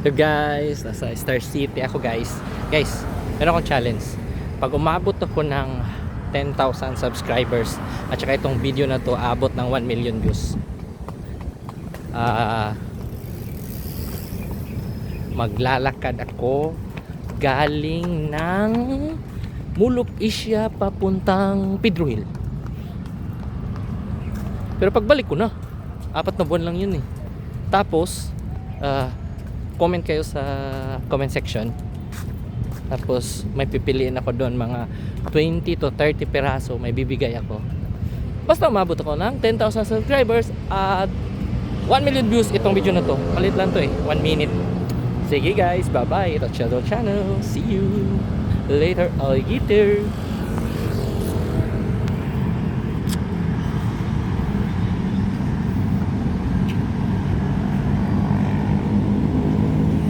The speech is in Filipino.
So guys, nasa Star City ako guys. Guys, meron akong challenge. Pag umabot ako ng 10,000 subscribers at saka itong video na to abot ng 1 million views. Ah maglalakad ako galing ng Mulok Isya papuntang Pedro Hill. Pero pagbalik ko na, apat na buwan lang yun eh. Tapos, ah, comment kayo sa comment section. Tapos, may pipiliin ako doon mga 20 to 30 peraso may bibigay ako. Basta umabot ako ng 10,000 subscribers at 1 million views itong video na to. Palit lang to eh, 1 minute. Sige guys, bye-bye. Ito Shadow Channel. See you later, alligator.